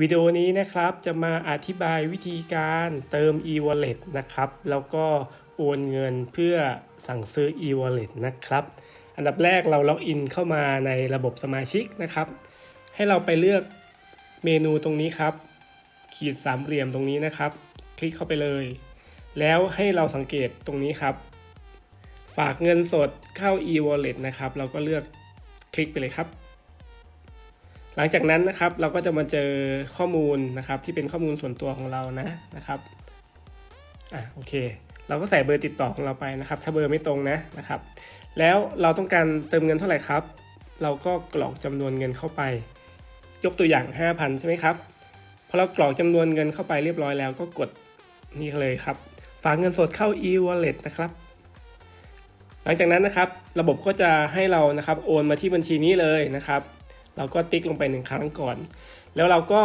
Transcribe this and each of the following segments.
วิดีโอนี้นะครับจะมาอธิบายวิธีการเติม e-wallet นะครับ แล้วก็โอนเงินเพื่อสั่งซื้อ e-wallet นะครับ อันดับแรกเราล็อกอินเข้ามาในระบบสมาชิกนะครับ ให้เราไปเลือกเมนูตรงนี้ครับ ขีดสามเหลี่ยมตรงนี้นะครับ คลิกเข้าไปเลย แล้วให้เราสังเกตตรงนี้ครับ ฝากเงินสดเข้า e-wallet นะครับ เราก็เลือกคลิกไปเลยครับ หลังจากนั้นนะครับเราก็จะมาเจอข้อมูลนะครับที่เป็นข้อมูลส่วนตัวของเรานะนะครับอะโอเค เราก็ใส่เบอร์ติดต่อของเราไปนะครับ ถ้าเบอร์ไม่ตรงนะนะครับ แล้วเราต้องการเติมเงินเท่าไหร่ครับ เราก็กรอกจำนวนเงินเข้าไป ยกตัวอย่าง 5,000 ใช่ไหมครับพอเรากรอกจำนวนเงินเข้าไปเรียบร้อยแล้วก็กดนี่เลยครับ ฝากเงินสดเข้า e-wallet นะครับหลังจากนั้นนะครับ ระบบก็จะให้เรานะครับโอนมาที่บัญชีนี้เลยนะครับ เราก็ติ๊กลงไปหนึ่งครั้งก่อน แล้วเราก็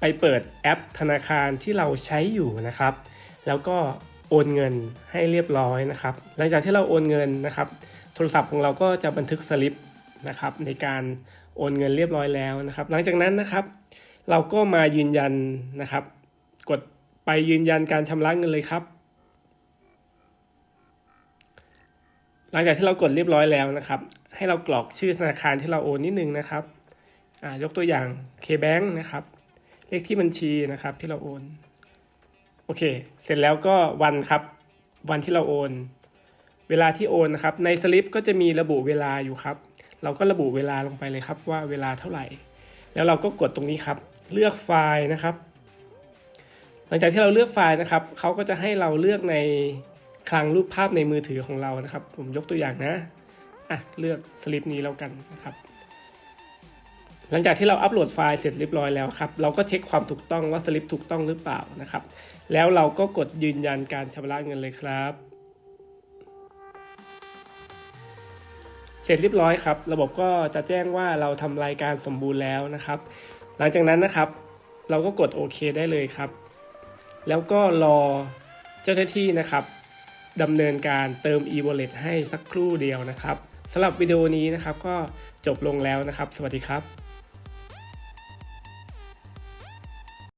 ไปเปิดแอปธนาคารที่เราใช้อยู่นะครับ แล้วก็โอนเงินให้เรียบร้อยนะครับ หลังจากที่เราโอนเงินนะครับ โทรศัพท์ของเราก็จะบันทึกสลิปนะครับในการโอนเงินเรียบร้อยแล้วนะครับ หลังจากนั้นนะครับ เราก็มายืนยันนะครับ กดไปยืนยันการชำระเงินเลยครับ หลังจากที่เรากดเรียบร้อยแล้วนะครับ ให้เรากรอกชื่อธนาคารที่เราโอนนิดนึงนะครับ ยกตัวอย่าง KBank นะครับ เลขที่บัญชีนะครับที่เราโอน โอเค เสร็จแล้วก็วันครับ วันที่เราโอน เวลาที่โอนนะครับ ในสลิปก็จะมีระบุเวลาอยู่ครับ เราก็ระบุเวลาลงไปเลยครับว่าเวลาเท่าไหร่ แล้วเราก็กดตรงนี้ครับ เลือกไฟล์นะครับ หลังจากที่เราเลือกไฟล์นะครับ เขาก็จะให้เราเลือกในคลังรูปภาพในมือถือของเรานะครับ ผมยกตัวอย่างนะ อะ เลือกสลิปนี้แล้วกันนะครับ หลังจากที่เราอัปโหลดไฟล์เสร็จเรียบร้อยแล้วครับ เราก็เช็คความถูกต้องว่าสลิปถูกต้องหรือเปล่านะครับ แล้วเราก็กดยืนยันการชำระเงินเลยครับ เสร็จเรียบร้อยครับ ระบบก็จะแจ้งว่าเราทำรายการสมบูรณ์แล้วนะครับ หลังจากนั้นนะครับ เราก็กดโอเคได้เลยครับ แล้วก็รอเจ้าหน้าที่นะครับดำเนินการเติม e-wallet ให้สักครู่เดียวนะครับสำหรับวิดีโอนี้นะครับก็จบลงแล้วนะครับ สวัสดีครับ